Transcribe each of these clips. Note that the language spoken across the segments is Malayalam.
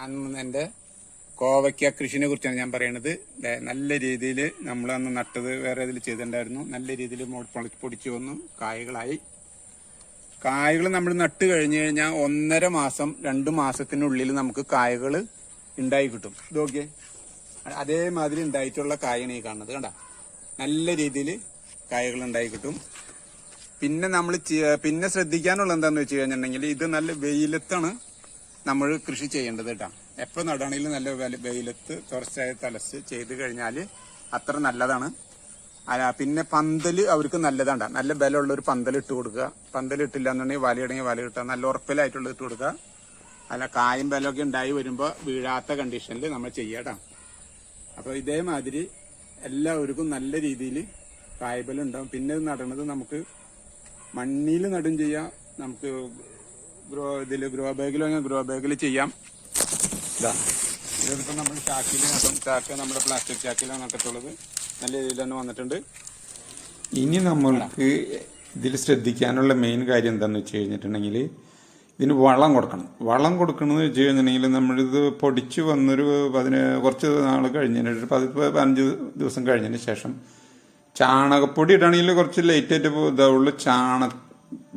ഞാൻ എന്റെ കോവയ്ക്ക കൃഷിനെ കുറിച്ചാണ് ഞാൻ പറയണത്. നല്ല രീതിയിൽ നമ്മൾ അന്ന് നട്ടത് വേറെ ഇതിൽ ചെയ്തിട്ടുണ്ടായിരുന്നു. നല്ല രീതിയിൽ പൊടിച്ച് വന്നു കായകളായി. കായകൾ നമ്മൾ നട്ട് കഴിഞ്ഞു കഴിഞ്ഞാൽ ഒന്നര മാസം രണ്ട് മാസത്തിനുള്ളിൽ നമുക്ക് കായകൾ ഉണ്ടായി കിട്ടും. ഇതൊക്കെ അതേമാതിരി ഉണ്ടായിട്ടുള്ള കായാണ് ഈ കാണുന്നത്. കണ്ട? നല്ല രീതിയിൽ കായകൾ ഉണ്ടായി കിട്ടും. പിന്നെ നമ്മൾ പിന്നെ ശ്രദ്ധിക്കാനുള്ള എന്താണെന്ന് വെച്ച് കഴിഞ്ഞിട്ടുണ്ടെങ്കിൽ ഇത് നല്ല വെയിലത്താണ് നമ്മൾ കൃഷി ചെയ്യേണ്ടത് കേട്ടോ. എപ്പോൾ നടാണെങ്കിലും നല്ല വെയിലത്ത് തുടർച്ചയായ തലസ് ചെയ്ത് കഴിഞ്ഞാൽ അത്ര നല്ലതാണ്. അല്ല പിന്നെ പന്തൽ അവർക്ക് നല്ലതാണ് നല്ല ബലമുള്ള ഒരു പന്തൽ ഇട്ട് കൊടുക്കുക. പന്തൽ ഇട്ടില്ല എന്നുണ്ടെങ്കിൽ വലയിടങ്ങി വല കിട്ടുക നല്ല ഉറപ്പിലായിട്ടുള്ള ഇട്ട് കൊടുക്കുക. അല്ല കായും ബലമൊക്കെ ഉണ്ടായി വരുമ്പോൾ വീഴാത്ത കണ്ടീഷനിൽ നമ്മൾ ചെയ്യാട്ടോ അപ്പോൾ ഇതേമാതിരി എല്ലാവർക്കും നല്ല രീതിയിൽ കായ്ബലം ഉണ്ടാവും. പിന്നെ നടണത് നമുക്ക് മണ്ണിൽ നടും ചെയ്യാം. നമുക്ക് ഗ്രോ ഇതിൽ ഗ്രോ ബാഗിലോ ഗ്രോ ബാഗിൽ ചെയ്യാം. ഇതാ ഇതിപ്പോ നമ്മൾ ചാക്കിൽ നട്ടും ചാക്ക് നമ്മുടെ പ്ലാസ്റ്റിക് ചാക്കിലാണ് നട്ടിട്ടുള്ളത് നല്ല രീതിയിൽ തന്നെ വന്നിട്ടുണ്ട്. ഇനി നമ്മൾക്ക് ഇതിൽ ശ്രദ്ധിക്കാനുള്ള മെയിൻ കാര്യം എന്താന്ന് വെച്ച് കഴിഞ്ഞിട്ടുണ്ടെങ്കിൽ ഇതിന് വളം കൊടുക്കണം. വളം കൊടുക്കണമെന്ന് വെച്ച് കഴിഞ്ഞിട്ടുണ്ടെങ്കിൽ നമ്മളിത് പൊടിച്ച് വന്നൊരു പതിന് കുറച്ച് നാൾ കഴിഞ്ഞതിന് ഒരു പതി പതിനഞ്ച് ദിവസം കഴിഞ്ഞതിന് ശേഷം ചാണകപ്പൊടി ഇടണമെങ്കിൽ കുറച്ച് ലേറ്റ് ആയിട്ട് ഇതാവുള്ളൂ. ചാണ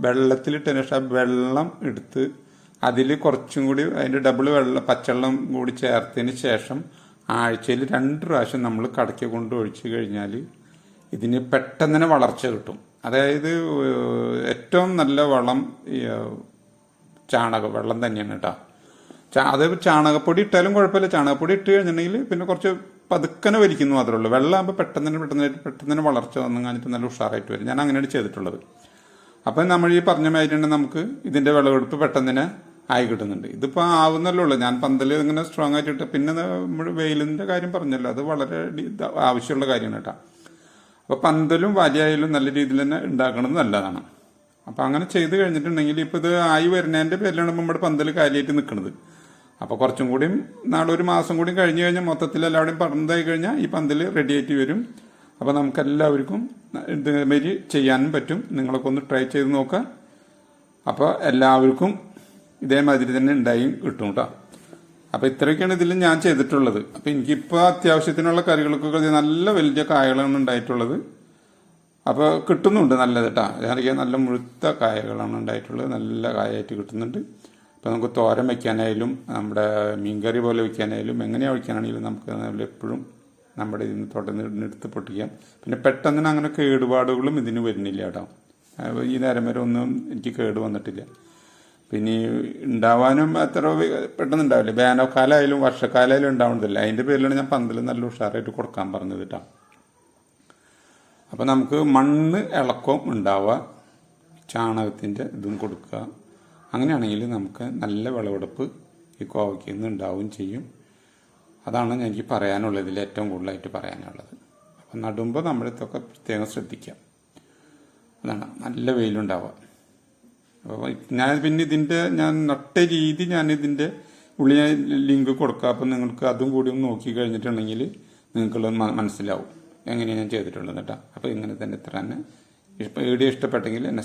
വെള്ളത്തിലിട്ടതിന് ശേഷം വെള്ളം എടുത്ത് അതിൽ കുറച്ചും കൂടി അതിന്റെ ഡബിൾ വെള്ളം പച്ചവെള്ളം കൂടി ചേർത്തതിന് ശേഷം ആഴ്ചയിൽ രണ്ട് പ്രാവശ്യം നമ്മൾ കടക്കി കൊണ്ട് ഒഴിച്ചു കഴിഞ്ഞാൽ ഇതിന് പെട്ടെന്ന് തന്നെ വളർച്ച കിട്ടും. അതായത് ഏറ്റവും നല്ല വളം ചാണകം വെള്ളം തന്നെയാണ് കേട്ടോ. അത് ചാണകപ്പൊടി ഇട്ടാലും കുഴപ്പമില്ല. ചാണകപ്പൊടി ഇട്ട് കഴിഞ്ഞിട്ടുണ്ടെങ്കിൽ പിന്നെ കുറച്ച് പതുക്കനെ വലിക്കുന്നു മാത്രമേ ഉള്ളൂ. വെള്ളമാകുമ്പോൾ പെട്ടെന്ന് തന്നെ പെട്ടെന്ന് പെട്ടെന്ന് തന്നെ വളർച്ച വന്നു കഴിഞ്ഞിട്ട് നല്ല ഉഷാറായിട്ട് വരും. ഞാൻ അങ്ങനെയാണ് ചെയ്തിട്ടുള്ളത്. അപ്പം നമ്മൾ ഈ പറഞ്ഞ മാതിരി നമുക്ക് ഇതിന്റെ വിളവെടുപ്പ് പെട്ടെന്ന് തന്നെ ആയി കിട്ടുന്നുണ്ട്. ഇതിപ്പോൾ ആവുന്നല്ലേ ഉള്ളൂ. ഞാൻ പന്തൽ ഇങ്ങനെ സ്ട്രോങ് ആയിട്ട് പിന്നെ നമ്മൾ വെയിലിന്റെ കാര്യം പറഞ്ഞല്ലോ. അത് വളരെ ആവശ്യമുള്ള കാര്യമാണ് കേട്ടോ. അപ്പൊ പന്തലും വലിയായാലും നല്ല രീതിയിൽ തന്നെ ഉണ്ടാക്കണത് നല്ലതാണ്. അപ്പൊ അങ്ങനെ ചെയ്ത് കഴിഞ്ഞിട്ടുണ്ടെങ്കിൽ ഇപ്പൊ ഇത് ആയി വരുന്നതിന്റെ പേരിലാണ് നമ്മുടെ പന്തൽ കാലിയായിട്ട് നിൽക്കുന്നത് അപ്പൊ കുറച്ചും കൂടിയും നാളെ ഒരു മാസം കൂടി കഴിഞ്ഞു കഴിഞ്ഞാൽ മൊത്തത്തിൽ എല്ലാവരുടെയും പറഞ്ഞതായി കഴിഞ്ഞാൽ ഈ പന്തൽ റെഡി ആയിട്ട് വരും. അപ്പൊ നമുക്കെല്ലാവർക്കും ഇതേമാരി ചെയ്യാനും പറ്റും. നിങ്ങളൊക്കെ ഒന്ന് ട്രൈ ചെയ്ത് നോക്കാം അപ്പോൾ എല്ലാവർക്കും ഇതേമാതിരി തന്നെ ഉണ്ടായും കിട്ടും കേട്ടോ അപ്പോൾ ഇത്രയൊക്കെയാണ് ഇതിൽ ഞാൻ ചെയ്തിട്ടുള്ളത്. അപ്പോൾ എനിക്കിപ്പോൾ അത്യാവശ്യത്തിനുള്ള കറികൾക്കൊക്കെ നല്ല വലിയ കായകളാണ് ഉണ്ടായിട്ടുള്ളത്. അപ്പോൾ കിട്ടുന്നുണ്ട് നല്ലത് കേട്ടോ ഞാനിക്ക് നല്ല മുഴുത്ത കായകളാണ് ഉണ്ടായിട്ടുള്ളത്. നല്ല കായായിട്ട് കിട്ടുന്നുണ്ട്. അപ്പോൾ നമുക്ക് തോരൻ വയ്ക്കാനായാലും നമ്മുടെ മീൻകറി പോലെ വയ്ക്കാനായാലും എങ്ങനെയാണ് വയ്ക്കാനാണെങ്കിലും നമുക്ക് എപ്പോഴും നമ്മുടെ ഇതിന് തുടർന്ന് എടുത്ത് പൊട്ടിക്കാം പിന്നെ പെട്ടെന്ന് അങ്ങനെ കേടുപാടുകളും ഇതിന് വരുന്നില്ല കേട്ടോ. ഈ നേരം വരെ ഒന്നും എനിക്ക് കേട് വന്നിട്ടില്ല. പിന്നെ ഉണ്ടാവാനും അത്ര പെട്ടെന്ന് ഉണ്ടാവില്ല വേനൽക്കാലമായാലും വർഷക്കാലമായാലും ഉണ്ടാവുന്നില്ല അതിന്റെ പേരിലാണ് ഞാൻ പന്തൽ നല്ല ഉഷാറായിട്ട് കൊടുക്കാൻ പറഞ്ഞത് കേട്ടോ. അപ്പോൾ നമുക്ക് മണ്ണ് ഇളക്കവും ഉണ്ടാവുക ചാണകത്തിന്റെ ഇതും കൊടുക്കുക. അങ്ങനെയാണെങ്കിൽ നമുക്ക് നല്ല വിളവെടുപ്പ് ഈ കോവയ്ക്ക് നിന്ന് ഉണ്ടാവുകയും ചെയ്യും. അതാണ് എനിക്ക് പറയാനുള്ളത് ഇതിൽ ഏറ്റവും കൂടുതലായിട്ട് പറയാനുള്ളത്. അപ്പം നടുമ്പോൾ നമ്മളിതൊക്കെ പ്രത്യേകം ശ്രദ്ധിക്കാം. അതാണ് നല്ല വെയിലുണ്ടാവുക. അപ്പോൾ ഞാൻ പിന്നെ ഇതിന്റെ ഞാൻ നട്ട രീതി ഞാൻ ഇതിന്റെ ഉള്ളിൽ ഞാൻ ലിങ്ക് കൊടുക്കുക അപ്പം നിങ്ങൾക്ക് അതും കൂടി ഒന്ന് നോക്കി കഴിഞ്ഞിട്ടുണ്ടെങ്കിൽ നിങ്ങൾക്കുള്ളത് മനസ്സിലാവും. എങ്ങനെയാണ് ഞാൻ ചെയ്തിട്ടുള്ളത് കേട്ടോ. അപ്പോൾ ഇങ്ങനെ തന്നെ ഇത്ര തന്നെ. ഇപ്പം വീഡിയോ ഇഷ്ടപ്പെട്ടെങ്കിൽ എന്നെ